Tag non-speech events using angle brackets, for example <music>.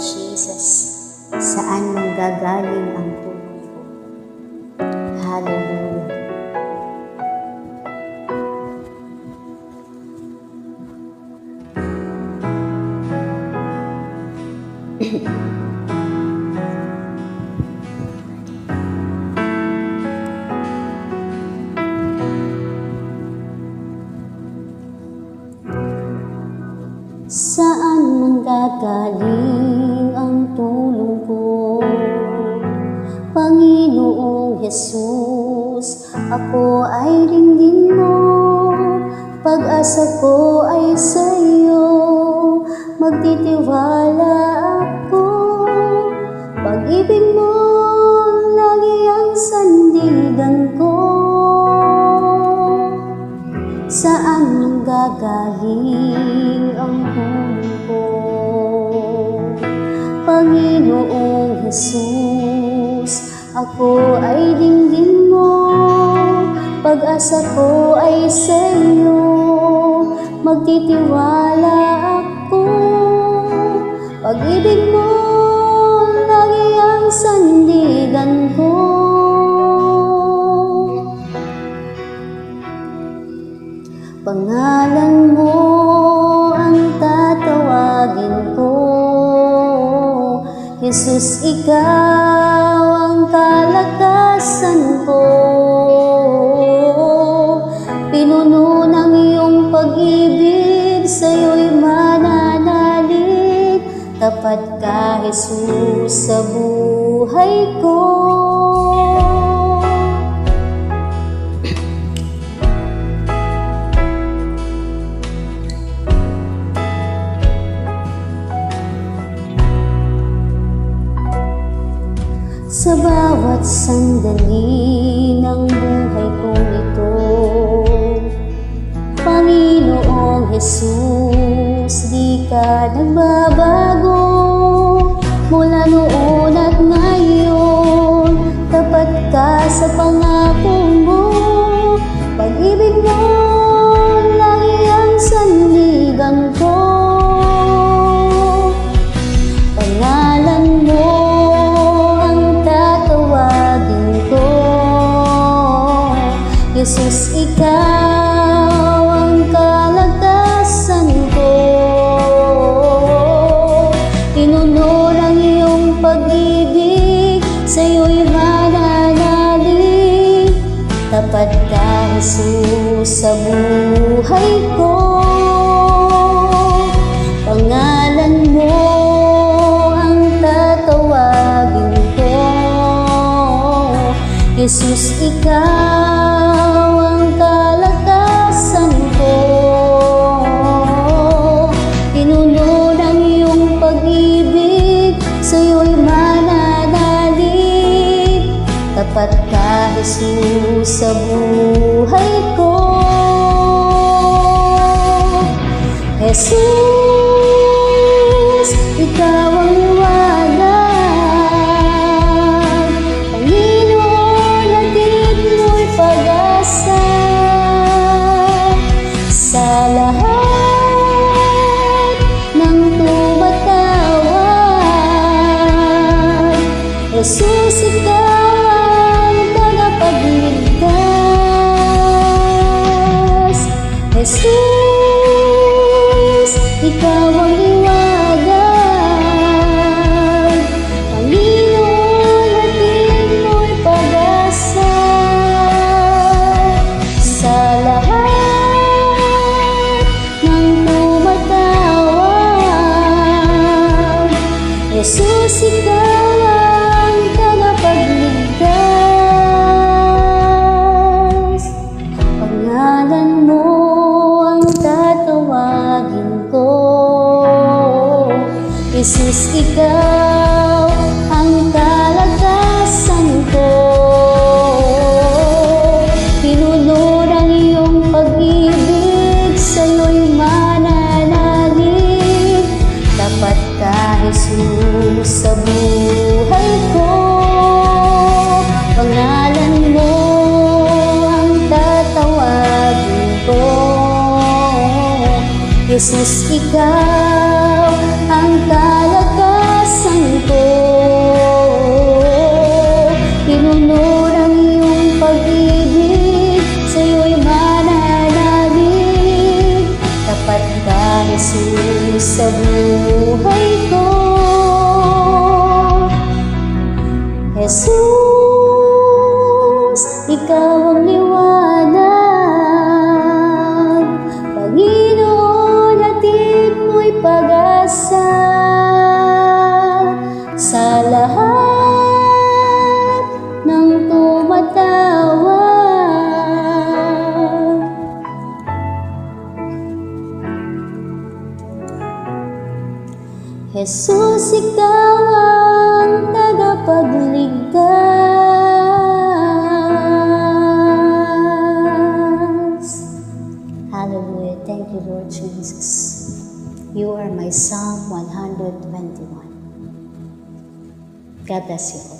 Jesus, saan manggagaling ang tulong ko? Hallelujah. <clears throat> Saan manggagaling Panginoong Jesus, ako ay ringgin mo. Pag-asa ko ay sa iyo, magtitiwala ako. Pag-ibig mo, lagi ang sandigan ko. Saan manggagaling ang tulong ko? Panginoong Jesus, ako ay dinggin mo. Pag-asa ko ay sa iyo, magtitiwala ako. Pag-ibig mo, lagi ang sandigan ko. Pangalan mo ang tatawagin ko Jesus, ikaw kalakasan ko. Pinuno ng iyong pag-ibig Sa'yo'y mananalig. Tapat ka, Jesus, sa buhay ko 的你。Tapat ka, sa buhay ko. Pangalan mo ang tatawagin ko. Jesus, ikaw Jesus, sa buhay ko. Jesus, ikaw ang liwanag. Panginoon, hatid mo'y pag-asa. Sa lahat ng tumatawag. Jesus, ikaw tagapagligtas Jesus, ikaw ang Jesus, ikaw ang kalagasan ko. Pinuno ng iyong pag-ibig Sa'yo'y mananalig Tapat ka, Jesus, sa buhay ko. Pangalan mo ang tatawagin ko. Jesus, ikaw ang kalagasan ko. Pinuno ng iyong pag-ibig Sa'yo'y mananalig Tapat ka, Jesus, sa buhay ko. Jesus, ikaw ang liwanag Jesus, ikaw ang tagapagligtas. Hallelujah. Thank you, Lord Jesus. You are my Psalm 121. God bless you.